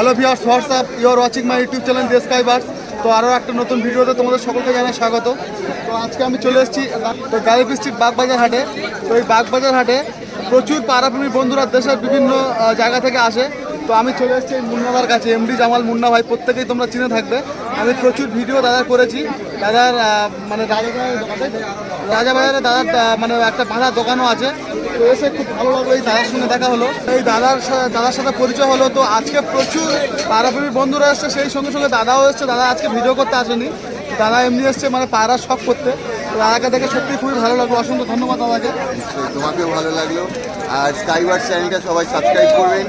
Hello viewers what's up you're watching my YouTube channel দেশ subscribers তো আরও একটা নতুন ভিডিওতে তোমাদের সকলকে জানাই স্বাগত। তো আজকে আমি চলে এসেছি, তো গালিপ স্ট্রিট বাগবাজার হাটে। তো এই বাগবাজার হাটে প্রচুর পাড়াপ্রেমী বন্ধুরা দেশের বিভিন্ন জায়গা থেকে আসে। তো আমি চলে এসেছি এই মুন্নাদার কাছে এমডি জামাল মুন্না ভাই, প্রত্যেকেই তোমরা চিনে থাকবে। আমি প্রচুর ভিডিও দাদার করেছি। দাদার মানে তাই রাজাবাজারে দাদার মানে একটা বাঁধার দোকানও আছে। তো এসে খুব ভালো লাগল এই দাদার সঙ্গে দেখা হলো। এই দাদার দাদার সাথে পরিচয় হলো, তো আজকে প্রচুর পাড়াপুরি বন্ধুরা এসছে, সেই সঙ্গে সঙ্গে দাদাও এসছে। দাদা আজকে ভিডিও করতে আসেনি। দাদা এমনি এসছে মানে পায়রা শখ করতে। দাদাকে দেখে সত্যি খুবই ভালো লাগল। অসংখ্য ধন্যবাদ দাদাকে। তোমাকেও ভালো লাগল। আর স্কাইবার চ্যানেলটা সবাই সাবস্ক্রাইব করবেন।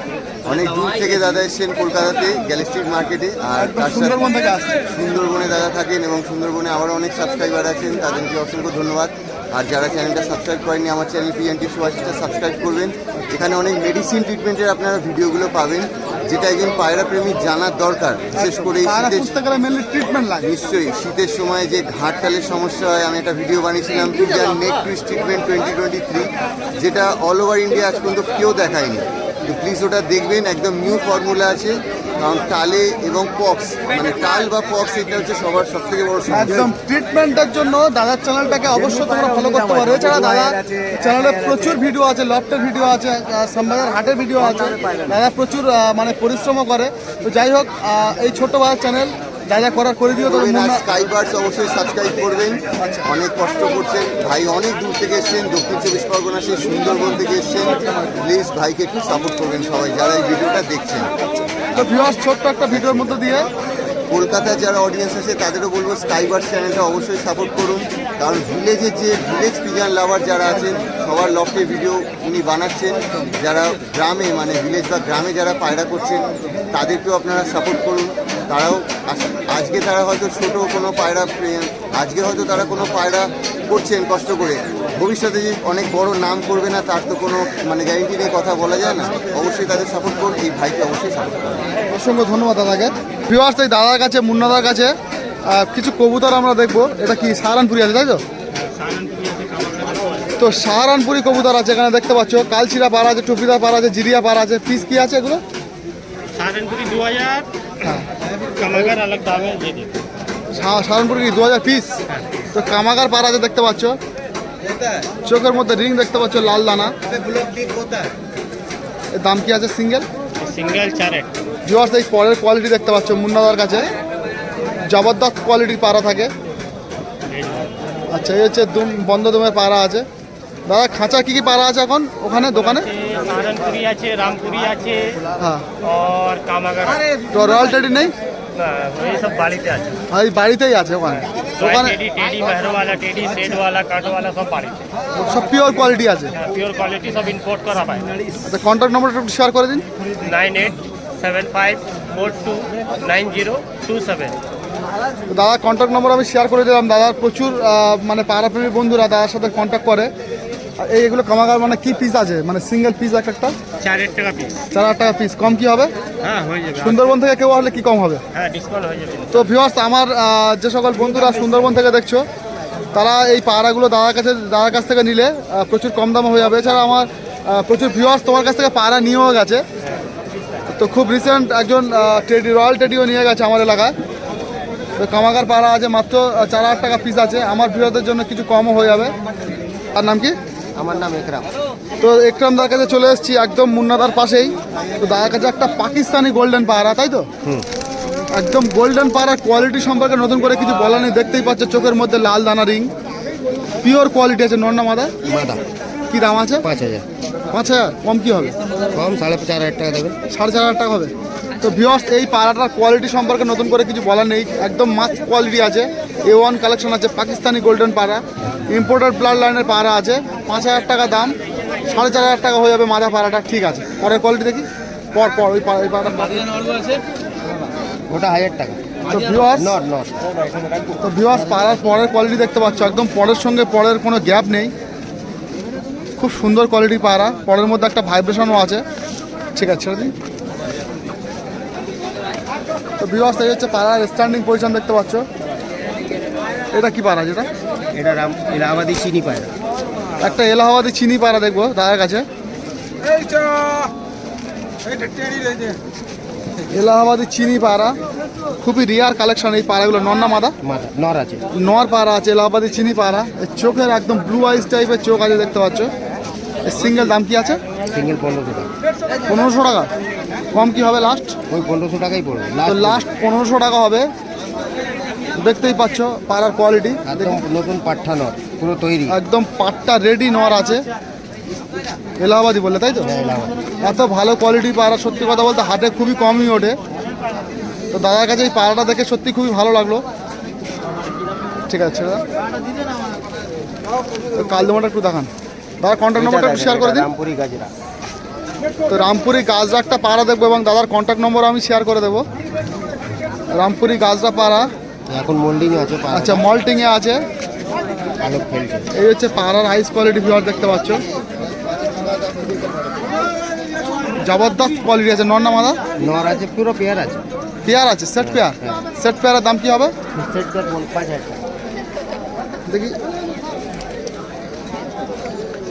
অনেক দূর থেকে দাদা এসেছেন কলকাতাতে গ্যালি স্ট্রিট মার্কেটে আর তার সাথে সুন্দরবন দাদা থাকেন এবং সুন্দরবনে আবার অনেক সাবস্ক্রাইবার আছেন তাদেরকে অসংখ্য ধন্যবাদ। আর যারা চ্যানেলটা সাবস্ক্রাইব করেনি আমার চ্যানেল পিএনটি সুভাষিটা সাবস্ক্রাইব করবেন। এখানে অনেক মেডিসিন ট্রিটমেন্টের আপনারা ভিডিওগুলো পাবেন যেটা একজন পায়রা প্রেমী জানার দরকার বিশেষ করে ট্রিটমেন্ট লাগে। নিশ্চয়ই শীতের সময় যে ঘাটতালের সমস্যা হয় আমি একটা ভিডিও বানিয়েছিলাম neck twist treatment twenty twenty three যেটা অল ওভার ইন্ডিয়া আজ পর্যন্ত কেউ দেখায়নি। তো প্লিজ ওটা দেখবেন, একদম নিউ ফর্মুলা আছে, কারণ তালে এবং পক্স মানে তাল বা পক্স এটা হচ্ছে সবার সব থেকে বড় একদম ট্রিটমেন্টের জন্য দাদার চ্যানেলটাকে অবশ্যই তোমরা ফলো করতে পারো। এছাড়া দাদা চ্যানেলে প্রচুর ভিডিও আছে, লফটের ভিডিও আছে সম্বাদের হাটের ভিডিও আছে। দাদা প্রচুর মানে পরিশ্রমও করে। তো যাই হোক এই ছোট্ট বাজার চ্যানেল দাদা করার করে দিও তবে না স্কাইবার্স অবশ্যই সাবস্ক্রাইব করবেন। অনেক কষ্ট করছেন। ভাই অনেক দূর থেকে এসছেন দক্ষিণ চব্বিশ পরগনা সেই সুন্দরবন থেকে এসছেন। প্লিজ ভাইকে একটু সাপোর্ট করবেন সবাই যারা এই ভিডিওটা দেখছেন। তো ভিউয়ার্স ছোট্ট একটা ভিডিওর মধ্যে দিয়ে কলকাতায় যারা অডিয়েন্স আছে তাদেরও বলব স্কাইবার্স চ্যানেলটা অবশ্যই সাপোর্ট করুন। কারণ ভিলেজের যে ভিলেজ পিজান লাভার যারা আছেন, সবার লক্ষ্যে ভিডিও উনি বানাচ্ছেন। যারা গ্রামে মানে ভিলেজ বা গ্রামে যারা পায়রা করছেন, তাদেরকেও আপনারা সাপোর্ট করুন। তারাও আজকে তারা হয়তো ছোট কোনো পায়রা, আজকে হয়তো তারা কোনো পায়রা করছেন কষ্ট করে। ভবিষ্যতে যে অনেক বড় নাম করবে না, তার তো কোনো মানে গ্যারেন্টি নিয়ে কথা বলা যায় না। অবশ্যই তাদের সাপোর্ট করুন, এই ভাইকে অবশ্যই সাপোর্ট করুন। অসংখ্য ধন্যবাদ দাদাকে। ভিউয়ার্স এই দাদার কাছে, মুন্নাদার কাছে কিছু কবুতর আমরা দেখব। এটা কি সাহারানপুরি আছে তাই তো? তো সাহারানপুরি কবুতর আছে এখানে দেখতে পাচ্ছ। কালচিরা পাড়া আছে টুপিদা পাড়া আছে জিরিয়া পাড়া আছে পিস কি আছে এগুলো? সাহারানপুরি দু হাজার দু হাজার পিস? তো কামাগার পাড়া আছে দেখতে পাচ্ছ। চোখের মধ্যে রিং দেখতে পাচ্ছ লাল দানা। দাম কি আছে সিঙ্গেল? সিঙ্গেল চার জোয়ার এই পরের কোয়ালিটি দেখতে পাচ্ছ মুন্নাদার কাছে। জবরদস্ত কোয়ালিটির পাড়া থাকে। আচ্ছা এই হচ্ছে দুম বন্ধ দুমের পাড়া আছে। দাদা খাঁচা কি কি পাড়া আছে এখন ওখানে দোকানে? আছে রামপুরি আছে হ্যাঁ। রয়্যাল টেডি নেই? বাড়িতেই আছে ওখানে? সব পিওর কোয়ালিটি আছে? হ্যাঁ, নম্বরটা শেয়ার আচ্ছা, করে দিন। Nine eight seven five four two nine zero two seven. তো দাদা কন্ট্যাক্ট নম্বর আমি শেয়ার করে দিলাম। দাদার প্রচুর মানে পাড়াপ্রেমী বন্ধুরা দাদার সাথে কন্ট্যাক্ট করে। আর এই এগুলো কামাগার মানে কি পিস আছে? মানে সিঙ্গেল পিস এক একটা? চার টাকা পিস চার হাজার টাকা পিস কম কি হবে? হ্যাঁ সুন্দরবন থেকে কেউ আসলে কি কম হবে? হ্যাঁ তো ভিওয়ার্স আমার যে সকল বন্ধুরা সুন্দরবন থেকে দেখছ তারা এই পাড়াগুলো দাদার কাছে দাদার কাছ থেকে নিলে প্রচুর কম দামে হয়ে যাবে। এছাড়া আমার প্রচুর ভিওয়ার্স তোমার কাছ থেকে পাড়া নিয়েও গেছে। তো খুব রিসেন্ট একজন টেডি রয়্যাল টেডিও নিয়ে গেছে আমার এলাকায়। তো কামাগার পাড়া আছে মাত্র চার হাজার টাকা পিস আছে। আমার ভিওয়ারদের জন্য কিছু কমও হয়ে যাবে। তার নাম কি? আমার নাম একরাম। তো একরাম দার কাছে চলে এসেছি একদম মুন্নাদার পাশেই। তো দাদার কাছে একটা পাকিস্তানি গোল্ডেন পায়রা তাই তো? একদম গোল্ডেন পায়রার কোয়ালিটি সম্পর্কে নতুন করে কিছু বলা নেই। দেখতেই পাচ্ছে চোখের মধ্যে লাল দানা রিং পিওর কোয়ালিটি আছে। নন্না মাদা মাদা কি দাম আছে? পাঁচ হাজার। পাঁচ হাজার। কম কি হবে? কম সাড়ে চার হাজার টাকা দেবেন সাড়ে চার হাজার টাকা হবে। তো ভিওস এই পাড়াটার কোয়ালিটি সম্পর্কে নতুন করে কিছু বলার নেই। একদম মাছ কোয়ালিটি আছে। এ ওয়ান কালেকশন আছে পাকিস্তানি গোল্ডেন পাড়া। ইম্পোর্টেড ব্লাড লাইনের পাড়া আছে। পাঁচ হাজার টাকা দাম সাড়ে চার হাজার টাকা হয়ে যাবে মাদা পাড়াটা। ঠিক আছে। পরের কোয়ালিটি দেখি। পর পর ওই পাড়া- ওই পাড়াটা ওটা হাজার টাকা। তো ভিওয়ার্স নট নট তো ভিওয়ার্স পাড়ার পরের কোয়ালিটি দেখতে পাচ্ছ। একদম পরের সঙ্গে পরের কোনো গ্যাপ নেই। খুব সুন্দর কোয়ালিটি পাড়া। পরের মধ্যে একটা ভাইব্রেশনও আছে। ঠিক আছে ছেড়ে দিন তো ভিওয়ার্স এই হচ্ছে পাড়ার স্ট্যান্ডিং পজিশন দেখতে পাচ্ছ। এটা কি পাড়া যেটা? এটা রাম এলাহাবাদি চিনি পাড়া। একটা এলাহাবাদি চিনি পাড়া দেখব দাদার কাছে। এলাহাবাদি চিনি পাড়া। খুবই রিয়ার কালেকশন এই পাড়াগুলো। নন্না মাদা? নর আছে। নর পাড়া আছে এলাহাবাদি চিনি পাড়া। চোখের একদম ব্লু আইস টাইপের চোখ আছে দেখতে পাচ্ছ। এর সিঙ্গেল দাম কি আছে? সিঙ্গেল পনেরোশো টাকা। পনেরোশো টাকা? কম কি হবে লাস্ট ওই পনেরোশো টাকাই পড়বে। তো লাস্ট পনেরোশো টাকা হবে। দেখতেই পাচ্ছ পাড়ার কোয়ালিটি একদম নতুন পাঠা নর পুরো তৈরি। একদম পাটটা রেডি নর আছে। এলাহাবাদি বললে তাই তো? হ্যাঁ, এত ভালো কোয়ালিটি পাড়া সত্যি কথা বলতে হাটে খুবই কমই ওঠে। তো দাদার কাছে এই পাড়াটা দেখে সত্যি খুবই ভালো লাগল। ঠিক আছে দাদা। তো কালদমাটা একটু দেখান। দাদার কন্ট্যাক্ট নম্বরটা একটু শেয়ার করে দিন। রামপুরি গাজরা। তো রামপুরি গাজরা একটা পাড়া দেখব এবং দাদার কন্ট্যাক্ট নম্বর আমি শেয়ার করে দেবো। রামপুরি গাজরা পাড়া। এখন মোল্ডিং আছে আচ্ছা মল্টিংয়ে আছে। এই হচ্ছে পাড়ার হাইস কোয়ালিটি ভিউয়ার দেখতে পাচ্ছ। জবরদস্ত কোয়ালিটি আছে। নন্না মাদা? নর আছে পুরো পেয়ার আছে। পেয়ার আছে সেট পেয়ার সেট পেয়ারের দাম কি হবে? সেট টাকা। দেখি।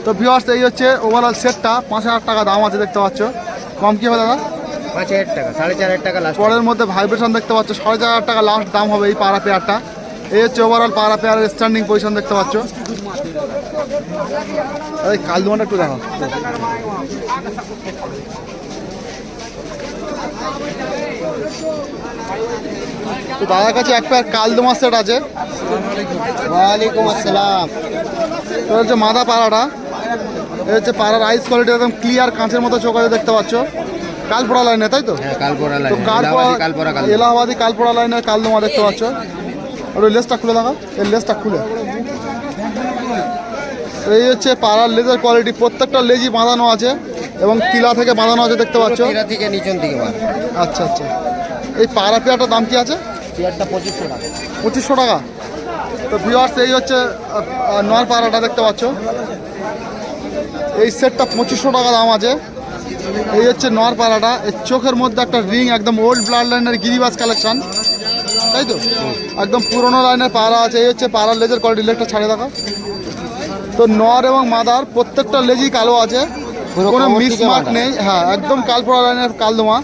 তো ভিউয়ার্স এই হচ্ছে ওভারঅল সেটটা পাঁচ হাজার টাকা দাম আছে দেখতে পাচ্ছ। কম কি হবে দাদা? পাঁচ হাজার টাকা সাড়ে চার হাজার টাকা লাস্ট পরের মধ্যে ভাইব্রেশন দেখতে পাচ্ছ সাড়ে চার হাজার টাকা লাস্ট দাম হবে এই পাড়া পেয়ারটা এই হচ্ছে ওভারঅল পাড়া পেয়ারের স্ট্যান্ডিং পজিশন দেখতে পাচ্ছ। এই কালদুমাটা একটু দেখো তো দাদার কাছে এক পেয়ার কালদুমা সেট আছে। ওয়ালাইকুম আসসালাম তো হচ্ছে মাদা পাড়াটা। এই হচ্ছে পাড়ার আইস কোয়ালিটি একদম ক্লিয়ার কাঁচের মতো চোখ আছে দেখতে পাচ্ছ? কালপোড়া লাইনে তাই তো? হ্যাঁ কালপোড়া লাইন এলাহাবাদি এলাহাবাদি কালদমা দেখতে পাচ্ছ? আর ওই লেসটা খুলে দেখো এই লেসটা খুলে। এই হচ্ছে পাড়ার লেজের কোয়ালিটি প্রত্যেকটা লেজই বাঁধানো আছে এবং তিলা থেকে বাঁধানো আছে দেখতে পাচ্ছ? থেকে নিচন থেকে আচ্ছা আচ্ছা। এই পাড়া পেয়ারটার দাম কি আছে? পেয়ারটা পঁচিশশো টাকা। পঁচিশশো টাকা। তো ভিওয়ার্স এই হচ্ছে নয় পাড়াটা দেখতে পাচ্ছ। এই সেটটা পঁচিশশো টাকা দাম আছে। এই হচ্ছে নর পাড়াটা। এর চোখের মধ্যে একটা রিং একদম ওল্ড ব্লাড লাইনের গিরিবাস কালেকশন তাই তো? একদম পুরোনো লাইনের পাড়া আছে। এই হচ্ছে পাড়ার লেজের কোয়ালিটি লেজটা ছাড়ে দেখা তো নর এবং মাদার প্রত্যেকটা লেজই কালো আছে। কোনো কোমর থেকে মিসমার্ক নেই। হ্যাঁ একদম কালপোড়া লাইনের কালদোমা।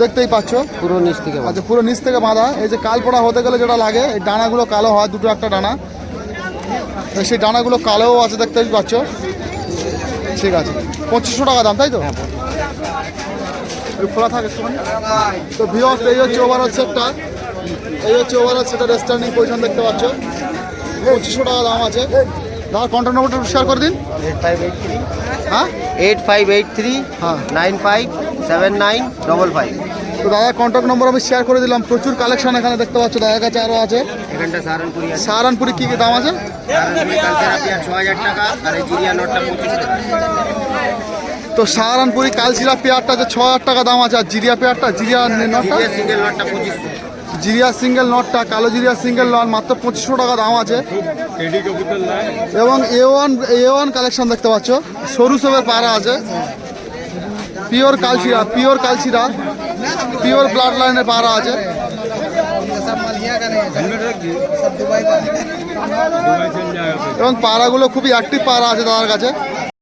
দেখতেই পাচ্ছ? পুরো নিচ থেকে আচ্ছা পুরো নিচ থেকে বাঁধা। এই যে কাল পড়া হতে গেলে যেটা লাগে এই ডানাগুলো কালো হয় দুটো একটা ডানা। সেই ডানাগুলো কালোও আছে দেখতেই পাচ্ছ। ঠিক আছে। পঁচিশশো টাকা দাম তাই তো? একটু খোলা থাকে। তো ভিওস এই হচ্ছে ওভারঅল সেটটা এই হচ্ছে ওভারঅল একটা রেস্টার্নিং পজিশন দেখতে পাচ্ছ। পঁচিশশো টাকা দাম আছে। দাদা কন্ট্যাক্ট নম্বরটা শেয়ার করে দিন। এইট ফাইভ এইট থ্রি হ্যাঁ এইট ফাইভ এইট থ্রি। হ্যাঁ। Nine five seven nine double five. তো দাদার কন্ট্যাক্ট নম্বর আমি শেয়ার করে দিলাম। প্রচুর কালেকশন এখানে দেখতে পাচ্ছ দাদার কাছে আরও আছে। এখানটা সাহারানপুরি আছে। সাহারানপুরি কী কী দাম আছে? তো সাহারানপুরি কালচিরা পেয়ারটা যে ছ হাজার টাকা দাম আছে। আর জিরিয়া পেয়ারটা জিরিয়া নটটা? জিরিয়া সিঙ্গেল নটটা কালো জিরিয়া সিঙ্গেল নট মাত্র পঁচিশশো টাকা দাম আছে। এবং A one A one collection দেখতে পাচ্ছ। সরু সবের পাড়া আছে। পিওর কালচিরা পিওর কালচিরা। পিওর ব্লাড লাইনের পাড়া আছে। এবং পাড়াগুলো খুবই অ্যাক্টিভ পাড়া আছে তাদের কাছে।